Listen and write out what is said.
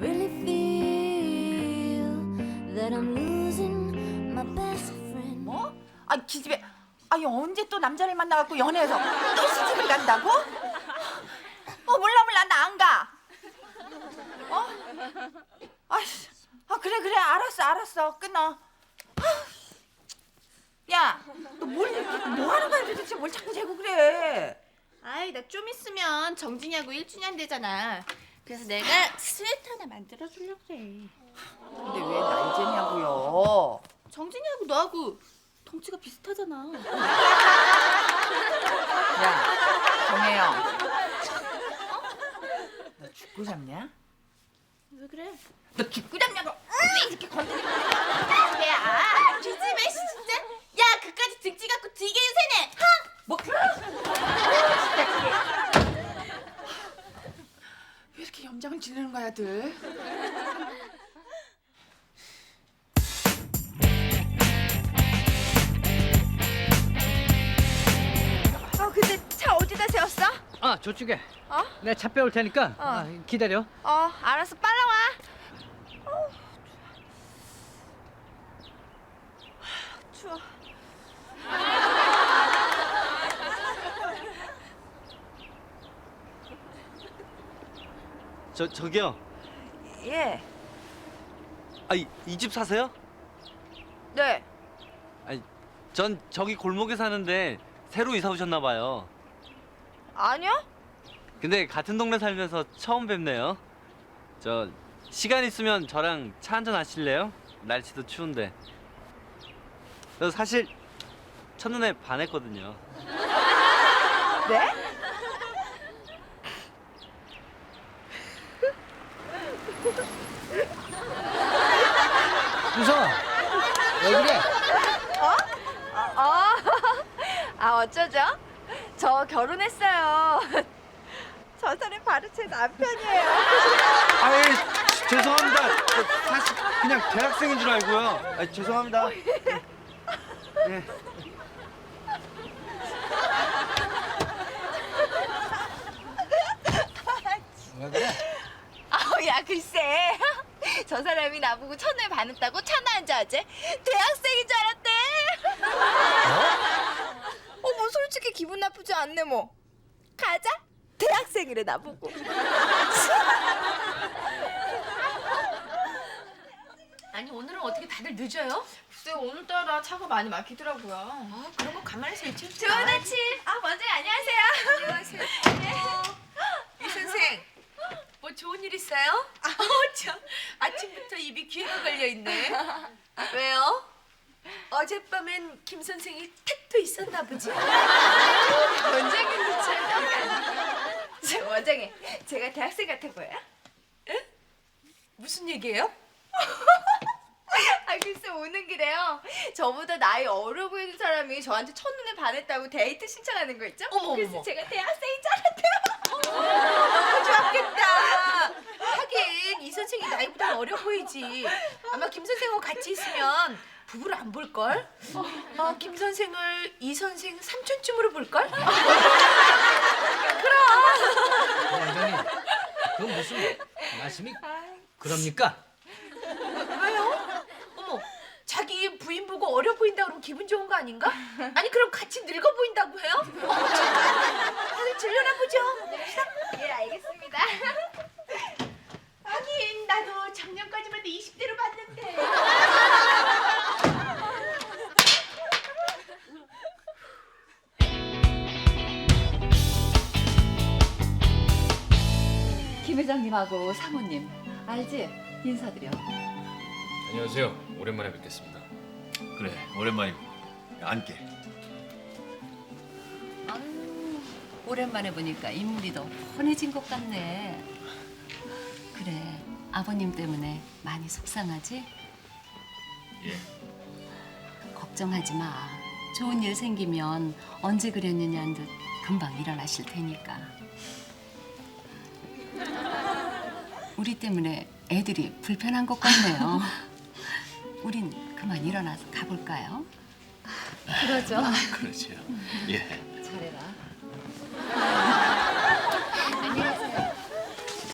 really feel that I'm losing my best friend. 뭐? 아 기집애 아니 언제 또 남자를 만나갖고 연애해서 또 시집을 간다고? 어 몰라 몰라 나 안 가. 어? 아이씨, 아 그래 그래 알았어 알았어 끊어. 야, 너뭘 이렇게 뭐 하는 거야 도대체 뭘 자꾸 재고 그래? 아이 나 좀 있으면 정진이하고 1주년 되잖아. 그래서 내가 스웨터 하나 만들어 주려고 그래. 근데 왜날 재냐고요? 정진이하고 너하고 덩치가 비슷하잖아. 야, 정혜영, 너 죽고 잡냐? 왜 그래? 너 죽고 잡냐고? 왜 이렇게 건드리는 거야? 야, 기집애 씨 진짜. 야, 그까지 등치 갖고 되게 유세네. 하! 뭐? 왜 지르는 거야, 들? 어 근데 차 어디다 세웠어? 아 저쪽에 어? 내차 빼올 테니까 어. 아, 기다려 어 알았어 빨리 와. 어, 추워. 저 저기요. 예. 아이 이 집 사세요? 네. 아니 전 저기 골목에 사는데 새로 이사 오셨나 봐요. 아니요? 근데 같은 동네 살면서 처음 뵙네요. 저 시간 있으면 저랑 차 한잔 하실래요? 날씨도 추운데. 저 사실 첫눈에 반했거든요. 네? 무서워 왜 그래 어? 아 어쩌죠? 저 결혼했어요. 저 사람 바로 제 남편이에요. 아이 죄송합니다. 저 사실 그냥 대학생인 줄 알고요. 아 죄송합니다. 네. 왜 그래 아우 야 글쎄. 저 사람이 나보고 첫눈에 반했다고 차나 앉아지 대학생인 줄 알았대. 어? 뭐 솔직히 기분 나쁘지 않네 뭐. 가자. 대학생이래 나보고. 아니 오늘은 어떻게 다들 늦어요? 글쎄 오늘따라 차가 많이 막히더라고요. 아, 그런 거 가만히서 있지. 좋은 아침. 아 먼저 안녕하세요. 안녕하세요. 있어요? 아, 참. 아침부터 입이 귀가 걸려 있네. 왜요? 어젯밤엔 김 선생이 택도 있었나 보지? 원장님 참. 저 원장님 제가 대학생 같아 보여요? 무슨 얘기예요? 아 글쎄 오는 길에요. 저보다 나이 어려 보이는 사람이 저한테 첫눈에 반했다고 데이트 신청하는 거 있죠? 어머, 그래서 어머. 제가 대학생인 줄 알았대요. 너무 좋았겠다. 하긴 이 선생이 나이보다 어려 보이지. 아마 김 선생하고 같이 있으면 부부를 안 볼 걸. 어, 김 선생을 이 선생 삼촌쯤으로 볼 걸. 원장님 그 무슨 말씀이 그럽니까 왜요? 어머, 자기 부인 보고 어려 보인다 그러면 기분 좋은 거 아닌가? 아니 그럼 같이 늙어 보인다고 해요? 김 회장님하고 사모님 알지? 인사드려. 안녕하세요. 오랜만에 뵙겠습니다. 그래 오랜만이고 앉게 아유, 오랜만에 보니까 인물이 더 훤해진 것 같네. 그래, 아버님 때문에 많이 속상하지? 예 걱정하지 마. 좋은 일 생기면 언제 그랬느냐는 듯 금방 일어나실 테니까. 우리 때문에 애들이 불편한 것 같네요. 우린 그만 일어나서 가볼까요? 그러죠 예 잘해라.